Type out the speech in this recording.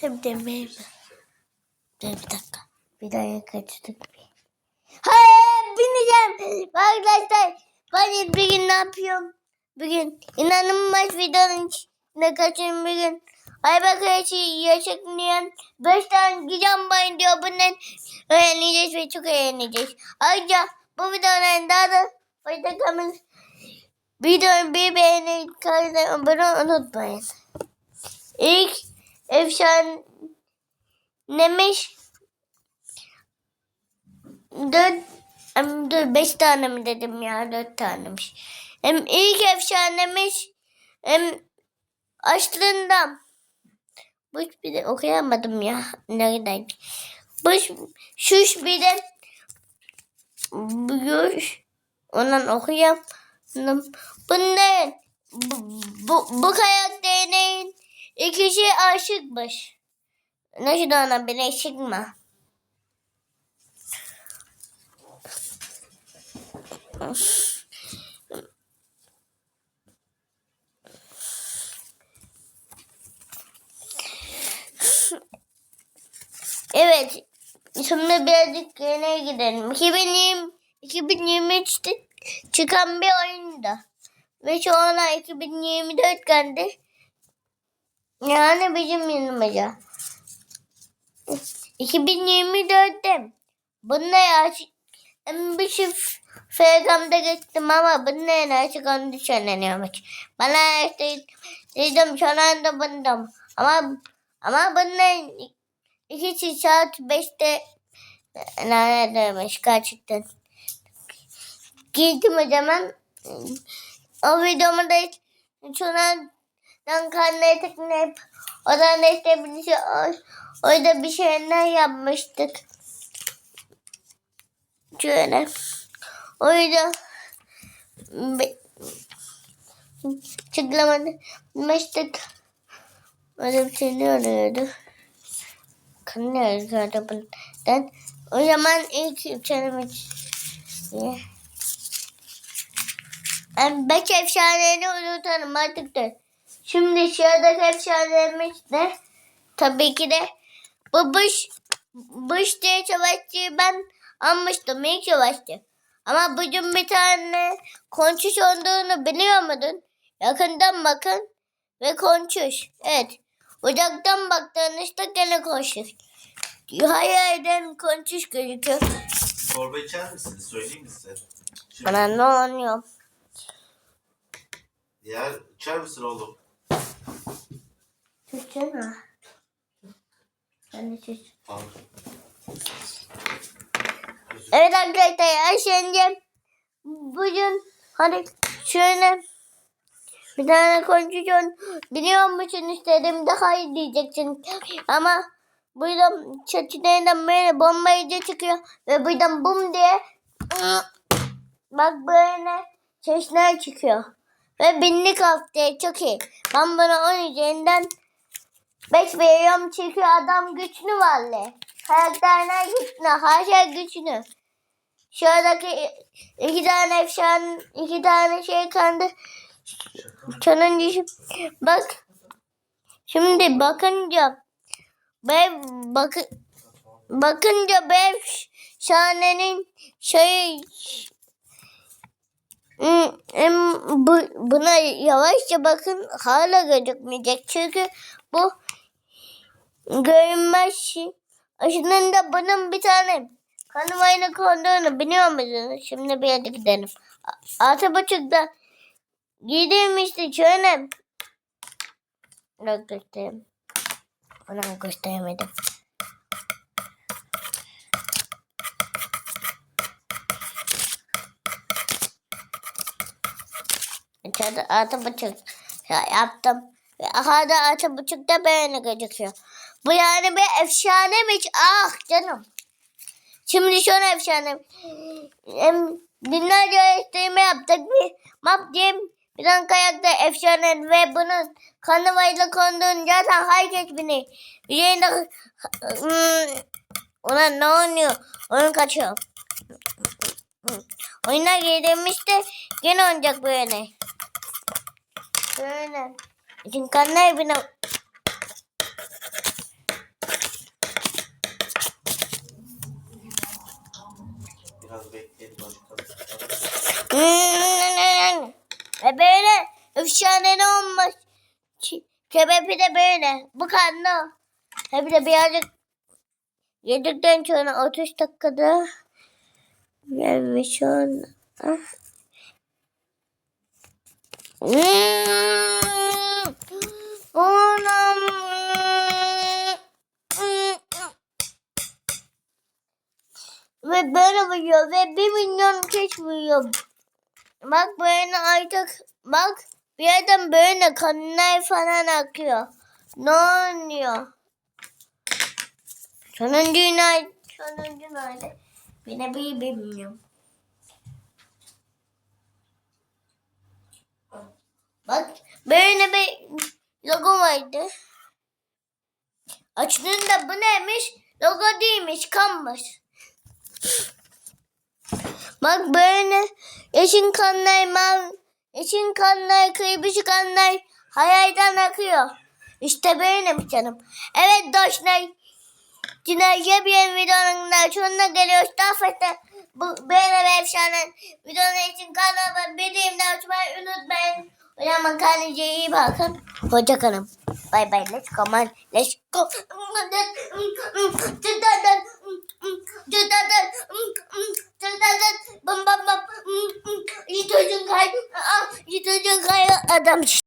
Hem de meyve. Dur bir dakika. Bir daha kaçtık. Hayır bineceğim. Arkadaşlar ben bir gün ne yapıyorum? Bugün inanılmaz videonun içinde kaçın bir gün. Ayberk Ayşe yaşaklayan 5 tane gideceğim bayın diyor. Bundan öğreneceğiz ve çok eğleneceğiz. Ayrıca bu videoların daha da fayda kalmanız. Videoyu bir beğeni kanalıma abone unutmayın. İlk efsanemiş. Dört dur beş tane mi dedim ya? Dört tanemiş. Hem ilk efsanemiş hem aslında bu bir de okuyamadım ya. Nereden? Bu şuş bir de bu ondan okuyamadım. Bunların bu, bu, bu karakterin ikisi aşıkmış. Nasıl ona bir aşık mı? Evet. Şimdi birazcık yine gidelim. 2020, 2023'te çıkan bir oyunda. Ve şu ana 2024 geldi. Yani bizim yanımıza. 2024'te bununla açık bir çift Fergam'da gittim ama bunların açık onu düşünüyormuş. Bana işte dedim şu anda bundan. Ama ama bunların iki saat beşte lanet demiş gerçekten. Girdim o zaman o videomu da şundan karneye tıklayıp oradan da işte bir şey orada bir şeyler yapmıştık. Şöyle. O yüzden tıklamamıştık. Öyle bir şey ne oluyordu? Kanıyor gördüm bundan. O zaman ilk çenemiz ben beş efsanelerini unutalım artık da. Şimdi sıradaki efsanelerimiz de tabii ki de bu Bush, Bush diye savaşçıyı ben almıştım ilk savaşçı. Ama bugün bir tane konçuş olduğunu biliyor muydun? Yakından bakın ve konçuş. Evet. Uzaktan baktığınızda gene konçuş. Hayal eden konçuş gözüküyor. Çorba içer misiniz? Söyleyeyim mi size? Şimdi Bana ne oluyor? yer içer misin oğlum? Mi? Ben de. Al. Evet arkadaşlar şimdi bugün hadi şöyle bir tane konuşuyorsun biliyor musun istedim daha iyi diyeceksin ama buradan çatıdan böyle bombayıcı çıkıyor ve buradan bum diye bak böyle sesler çıkıyor ve binlik haftaya çok iyi ben buna 10 üzerinden 5 veriyorum çünkü adam güçlü vallahi. Karakterler güçlü, her şey güçlü. Şuradaki iki tane efsane, iki tane şey kandı. Sonuncu bak. Şimdi bakınca ben bak bakınca ben şahanenin şey bu, buna yavaşça bakın hala gözükmeyecek çünkü bu görünmez şey. Aslında bunun bir tane kanımayla konduğunu biliyor musunuz? Şimdi bir yere gidelim. Altı buçukta giydirmişti şöyle. Yok göstereyim. Onu gösteremedim. İçeride altı buçuk ya yaptım. Ve aha da altı buçukta böyle gözüküyor. Bu yani bir efsanemiş. Ah canım. Şimdi şöyle efsane. Binlerce araştırma yaptık. Bir map diyeyim. Bir tane kayakta efsane ve bunun kanıvayla konduğunu zaten herkes bilir. Üzerinde hmm, ona ne oynuyor? Oyun kaçıyor. Oyuna girdiğimizde gene oynayacak Böyle. Zinkanlar evine... Biraz bekleyelim acıkalım. Hmm. Ve böyle efsane ne olmuş? Kebebi de böyle. Bu kanlı. Hem de birazcık yedikten sonra 30 dakikada gelmiş ona. Ve böyle vuruyor ve bir milyon kez. Bak böyle artık bak bir yerden böyle kanlar falan akıyor. Ne oluyor? Sonuncu nerede? Sonuncu nerede? Yine bir bilmiyorum. Bak böyle bir logo vardı. Açtığında bu neymiş? Logo değilmiş, kanmış. Bak böyle yeşil kanlar, mavi, yeşil kanlar, kırmızı kanlar hayalden akıyor. İşte benim canım. Evet dostlar. Cinayet bir videonun da sonuna geliyoruz. Daha fazla bu benim efsane videonun için kanalıma bildiğimde açmayı unutmayın. Zaman kendinize iyi bakın. Hoşça kalın. Bye bye. Let's go man. Let's go. Bam bam. İyi çocuğun kay. İyi çocuğun kay. Adam